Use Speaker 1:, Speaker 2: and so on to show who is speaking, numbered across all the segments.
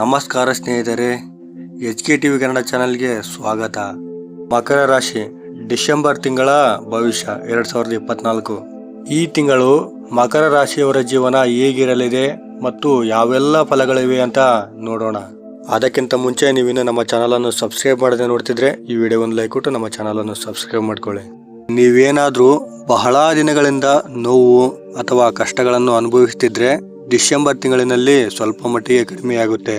Speaker 1: ನಮಸ್ಕಾರ ಸ್ನೇಹಿತರೆ H K T V Kannada ಚಾನಲ್ಗೆ ಸ್ವಾಗತ. ಮಕರ ರಾಶಿ, ಡಿಸೆಂಬರ್ ತಿಂಗಳ ಭವಿಷ್ಯ, ಎರಡ್ ಸಾವಿರದ ಇಪ್ಪತ್ನಾಲ್ಕು. ಈ ತಿಂಗಳು ಮಕರ ರಾಶಿಯವರ ಜೀವನ ಹೇಗಿರಲಿದೆ ಮತ್ತು ಯಾವೆಲ್ಲ ಫಲಗಳಿವೆ ಅಂತ ನೋಡೋಣ. ಅದಕ್ಕಿಂತ ಮುಂಚೆ ನೀವಿನ್ನು ನಮ್ಮ ಚಾನಲನ್ನು ಸಬ್ಸ್ಕ್ರೈಬ್ ಮಾಡದೆ ನೋಡ್ತಿದ್ರೆ ಈ ವಿಡಿಯೋ ಒಂದು ಲೈಕ್ ಕೊಟ್ಟು ನಮ್ಮ ಚಾನಲನ್ನು ಸಬ್ಸ್ಕ್ರೈಬ್ ಮಾಡ್ಕೊಳ್ಳಿ. ನೀವೇನಾದರೂ ಬಹಳ ದಿನಗಳಿಂದ ನೋವು ಅಥವಾ ಕಷ್ಟಗಳನ್ನು ಅನುಭವಿಸ್ತಿದ್ರೆ ಡಿಸೆಂಬರ್ ತಿಂಗಳಿನಲ್ಲಿ ಸ್ವಲ್ಪ ಮಟ್ಟಿಗೆ ಕಡಿಮೆಯಾಗುತ್ತೆ.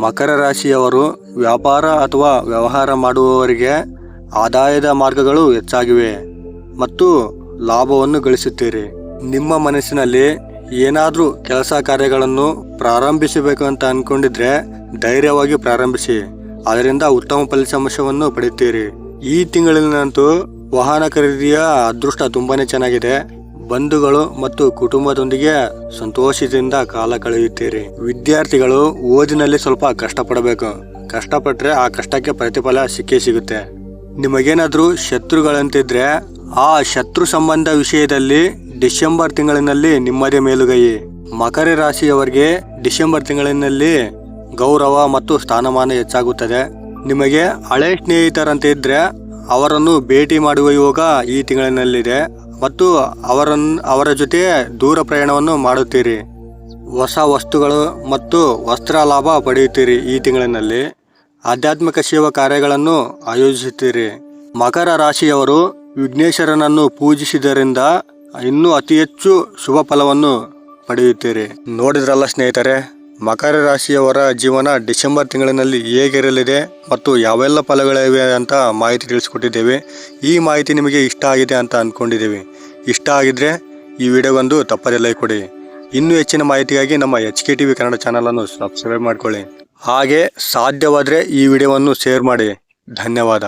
Speaker 1: ಮಕರ ರಾಶಿಯವರು ವ್ಯಾಪಾರ ಅಥವಾ ವ್ಯವಹಾರ ಮಾಡುವವರಿಗೆ ಆದಾಯದ ಮಾರ್ಗಗಳು ಹೆಚ್ಚಾಗಿವೆ ಮತ್ತು ಲಾಭವನ್ನು ಗಳಿಸುತ್ತೀರಿ. ನಿಮ್ಮ ಮನಸ್ಸಿನಲ್ಲಿ ಏನಾದರೂ ಕೆಲಸ ಕಾರ್ಯಗಳನ್ನು ಪ್ರಾರಂಭಿಸಬೇಕು ಅಂತ ಅನ್ಕೊಂಡಿದ್ರೆ ಧೈರ್ಯವಾಗಿ ಪ್ರಾರಂಭಿಸಿ. ಅದರಿಂದ ಉತ್ತಮ ಫಲಿತಾಂಶವನ್ನು ಪಡೆಯುತ್ತೀರಿ. ಈ ತಿಂಗಳಿನಂತೂ ವಾಹನ ಖರೀದಿಯ ಅದೃಷ್ಟ ತುಂಬಾನೇ ಚೆನ್ನಾಗಿದೆ. ಬಂಧುಗಳು ಮತ್ತು ಕುಟುಂಬದೊಂದಿಗೆ ಸಂತೋಷದಿಂದ ಕಾಲ ಕಳೆಯುತ್ತೀರಿ. ವಿದ್ಯಾರ್ಥಿಗಳು ಓದಿನಲ್ಲಿ ಸ್ವಲ್ಪ ಕಷ್ಟಪಡಬೇಕು. ಕಷ್ಟಪಟ್ಟರೆ ಆ ಕಷ್ಟಕ್ಕೆ ಪ್ರತಿಫಲ ಸಿಕ್ಕೇ ಸಿಗುತ್ತೆ. ನಿಮಗೇನಾದರೂ ಶತ್ರುಗಳಂತಿದ್ರೆ ಆ ಶತ್ರು ಸಂಬಂಧ ವಿಷಯದಲ್ಲಿ ಡಿಸೆಂಬರ್ ತಿಂಗಳಿನಲ್ಲಿ ನಿಮ್ಮದೇ ಮೇಲುಗೈ. ಮಕರ ರಾಶಿಯವರಿಗೆ ಡಿಸೆಂಬರ್ ತಿಂಗಳಿನಲ್ಲಿ ಗೌರವ ಮತ್ತು ಸ್ಥಾನಮಾನ ಹೆಚ್ಚಾಗುತ್ತದೆ. ನಿಮಗೆ ಹಳೆ ಸ್ನೇಹಿತರಂತೆ ಇದ್ರೆ ಅವರನ್ನು ಭೇಟಿ ಮಾಡುವ ಯೋಗ ಈ ತಿಂಗಳಿನಲ್ಲಿದೆ. ಮತ್ತು ಅವರನ್ನು ಅವರ ಜೊತೆ ದೂರ ಪ್ರಯಾಣವನ್ನು ಮಾಡುತ್ತೀರಿ. ಹೊಸ ವಸ್ತುಗಳು ಮತ್ತು ವಸ್ತ್ರ ಲಾಭ ಪಡೆಯುತ್ತೀರಿ ಈ ತಿಂಗಳಿನಲ್ಲಿ. ಆಧ್ಯಾತ್ಮಿಕ ಸೇವಾ ಕಾರ್ಯಗಳನ್ನು ಆಯೋಜಿಸುತ್ತೀರಿ. ಮಕರ ರಾಶಿಯವರು ವಿಘ್ನೇಶ್ವರನನ್ನು ಪೂಜಿಸಿದ್ದರಿಂದ ಇನ್ನೂ ಅತಿ ಹೆಚ್ಚು ಶುಭ ಫಲವನ್ನು ಪಡೆಯುತ್ತೀರಿ. ನೋಡಿದ್ರಲ್ಲ ಸ್ನೇಹಿತರೆ ಮಕರ ರಾಶಿಯವರ ಜೀವನ ಡಿಸೆಂಬರ್ ತಿಂಗಳಿನಲ್ಲಿ ಹೇಗಿರಲಿದೆ ಮತ್ತು ಯಾವೆಲ್ಲ ಫಲಗಳಿವೆ ಅಂತ ಮಾಹಿತಿ ತಿಳಿಸ್ಕೊಟ್ಟಿದ್ದೇವೆ. ಈ ಮಾಹಿತಿ ನಿಮಗೆ ಇಷ್ಟ ಆಗಿದೆ ಅಂತ ಅಂದ್ಕೊಂಡಿದ್ದೀವಿ. ಇಷ್ಟ ಆಗಿದ್ರೆ ಈ ವಿಡಿಯೋಗೊಂದು ತಪ್ಪದೇ ಲೈಕ್ ಕೊಡಿ. ಇನ್ನೂ ಹೆಚ್ಚಿನ ಮಾಹಿತಿಗಾಗಿ ನಮ್ಮ H K T V Kannada ಚಾನಲನ್ನು ಸಬ್ಸ್ಕ್ರೈಬ್ ಮಾಡಿಕೊಳ್ಳಿ. ಹಾಗೆ ಸಾಧ್ಯವಾದರೆ ಈ ವಿಡಿಯೋವನ್ನು ಶೇರ್ ಮಾಡಿ. ಧನ್ಯವಾದ.